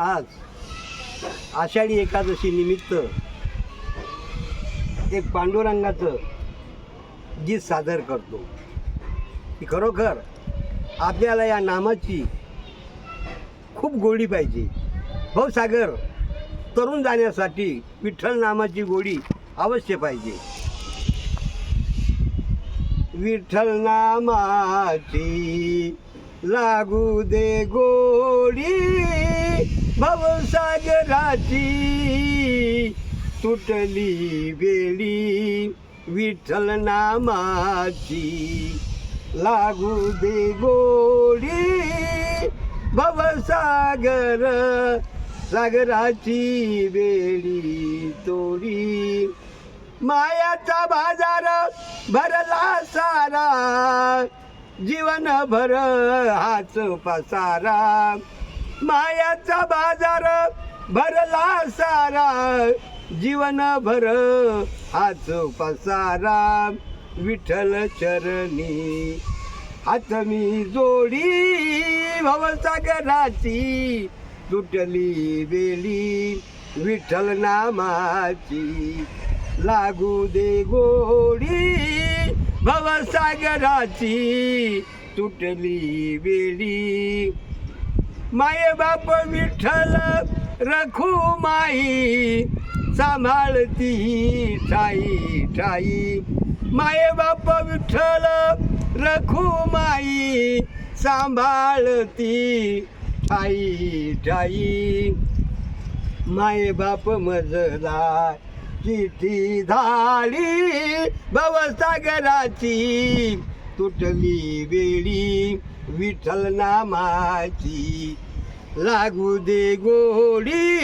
आज आषाढी एकादशी निमित्त एक पांडुरंगाचं गीत सादर करतो. की खरोखर आपल्याला या नामाची खूप गोडी पाहिजे. भाऊसागर तरुण जाण्यासाठी विठ्ठल नामाची गोडी अवश्य पाहिजे. विठ्ठल नामाची लागू दे गोडी. भवसागराची तुटली वेळी विठ्ठल नामाची. लागू दे गोडी भवसागर सागराची वेळी तोडी. मायाचा बाजार भरला सारा जीवन भर हाच पसारा. मायाचा बाजार भरला सारा. जीवन भर हाच पसारा. विठ्ठल चरणी हात मी जोडी. भवसागराची तुटली बेली विठ्ठल नामाची. लागू दे गोडी. भवसागराची तुटली बेली माये बाप विठ्ठल रखू माई सांभाळती ठाई ठाई. माये बाप विठ्ठल रखू माई सांभाळती ठाई ठाई. माये बाप मजला चिठी झाली भवसागराची. तुटली वेळी विठ्ठल नामाची. लागू दे गोडी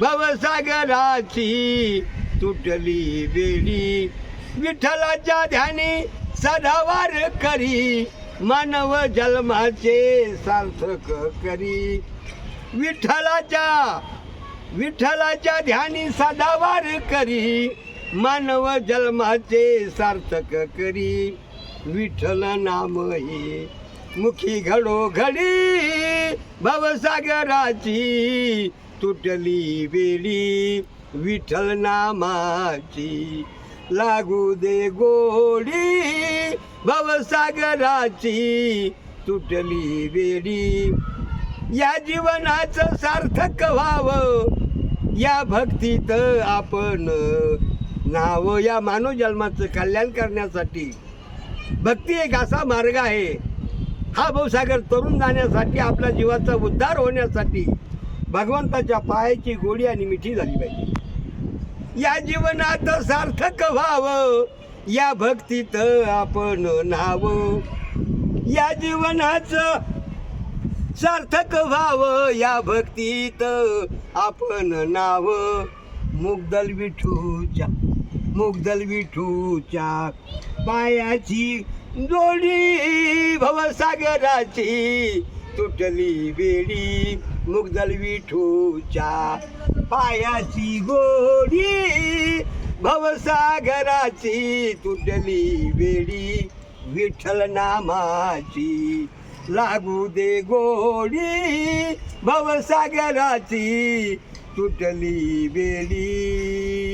भवसागराची. तुटली वेळी विठ्ठलाच्या ध्यानी सदावार करी. मानव जन्माचे सार्थक करी. विठ्ठलाच्या विठ्ठलाच्या ध्यानी सदावार करी. मानव जन्माचे सार्थक करी. विठ्ठल नाम ही. मुखी घडो घडी भवसागराची तुटली बेडी विठ्ठल नामाची. लागू दे गोडी भवसागराची तुटली बेडी या जीवनाचं सार्थक व्हावं. या भक्तीत आपण नाव या मानव जन्माचं कल्याण करण्यासाठी भक्ती एक असा मार्ग आहे. हा भाऊसागर तरुण जाण्यासाठी आपल्या जीवाचा उद्धार होण्यासाठी भगवंताच्या पायाची गोडी आणि मिठी झाली पाहिजे. या जीवनात सार्थक व्हावं या भक्तीत आपण नाव या जीवनाचं सार्थक व्हावं या भक्तीत आपण नाव मुगदल विठूच्या मुगदल विठूच्या पायाची जोडी भवसागराची. तुटली बेडी मुगदल विठूच्या पायाची गोडी भवसागराची. तुटली बेडी विठ्ठल नामाची. लागू दे गोडी भवसागराची. तुटली बेडी